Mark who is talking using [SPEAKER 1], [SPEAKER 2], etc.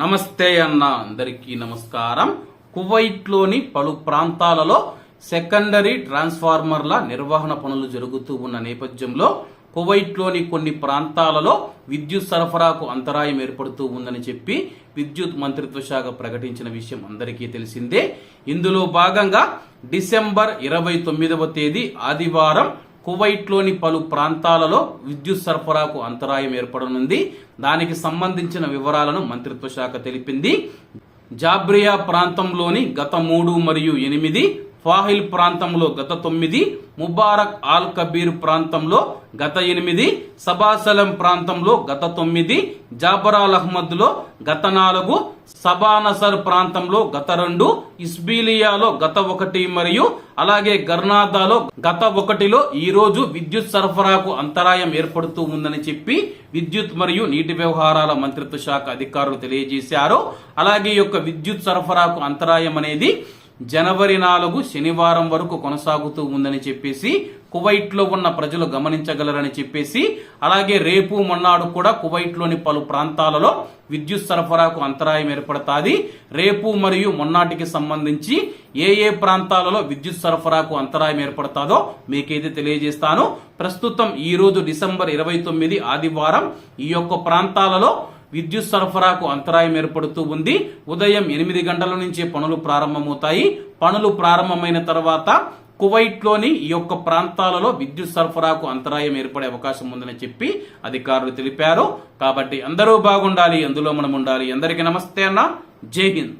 [SPEAKER 1] నమస్తే అన్న అందరికీ నమస్కారం. కువైట్లోని పలు ప్రాంతాలలో సెకండరీ ట్రాన్స్ఫార్మర్ల నిర్వహణ పనులు జరుగుతూ ఉన్న నేపథ్యంలో కువైట్లోని కొన్ని ప్రాంతాలలో విద్యుత్ సరఫరాకు అంతరాయం ఏర్పడుతూ ఉందని చెప్పి విద్యుత్ మంత్రిత్వ శాఖ ప్రకటించిన విషయం అందరికీ తెలిసిందే. ఇందులో భాగంగా డిసెంబర్ ఇరవై తొమ్మిదవ తేదీ ఆదివారం కువైట్లోని పలు ప్రాంతాలలో విద్యుత్ సరఫరాకు అంతరాయం ఏర్పడనుంది. దానికి సంబంధించిన వివరాలను మంత్రిత్వ శాఖ తెలిపింది. జాబ్రియా ప్రాంతంలోని గత మూడు మరియు ఎనిమిది ఫాహిల్ ప్రాంతంలో గత తొమ్మిది ముబారక్ ఆల్ కబీర్ ప్రాంతంలో గత ఎనిమిది సబాసలం ప్రాంతంలో గత తొమ్మిది జాబరాల్ అహ్మద్లో గత నాలుగు సబానసర్ ప్రాంతంలో గత రెండు ఇస్బీలియాలో గత ఒకటి మరియు అలాగే గర్నాదాలో గత ఒకటిలో ఈ రోజు విద్యుత్ సరఫరాకు అంతరాయం ఏర్పడుతూ ఉందని చెప్పి విద్యుత్ మరియు నీటి వ్యవహారాల మంత్రిత్వ శాఖ అధికారులు తెలియజేశారు. అలాగే ఈ యొక్క విద్యుత్ సరఫరాకు అంతరాయం అనేది జనవరి నాలుగు శనివారం వరకు కొనసాగుతూ ఉందని చెప్పేసి కువైట్లో ఉన్న ప్రజలు గమనించగలరని చెప్పేసి అలాగే రేపు మొన్నాడు కూడా కువైట్లోని పలు ప్రాంతాలలో విద్యుత్ సరఫరాకు అంతరాయం ఏర్పడతాది. రేపు మరియు మొన్నాటికి సంబంధించి ఏ ఏ ప్రాంతాలలో విద్యుత్ సరఫరాకు అంతరాయం ఏర్పడతాదో మీకైతే తెలియజేస్తాను. ప్రస్తుతం ఈరోజు డిసెంబర్ ఇరవై తొమ్మిది ఆదివారం ఈ యొక్క ప్రాంతాలలో విద్యుత్ సరఫరాకు అంతరాయం ఏర్పడుతూ ఉంది. ఉదయం ఎనిమిది గంటల నుంచే పనులు ప్రారంభమవుతాయి. పనులు ప్రారంభమైన తర్వాత కువైట్లోని ఈ యొక్క ప్రాంతాలలో విద్యుత్ సరఫరాకు అంతరాయం ఏర్పడే అవకాశం ఉందని చెప్పి అధికారులు తెలిపారు. కాబట్టి అందరూ బాగుండాలి అందులో మనం ఉండాలి. అందరికీ నమస్తే అన్న. జై హింద్.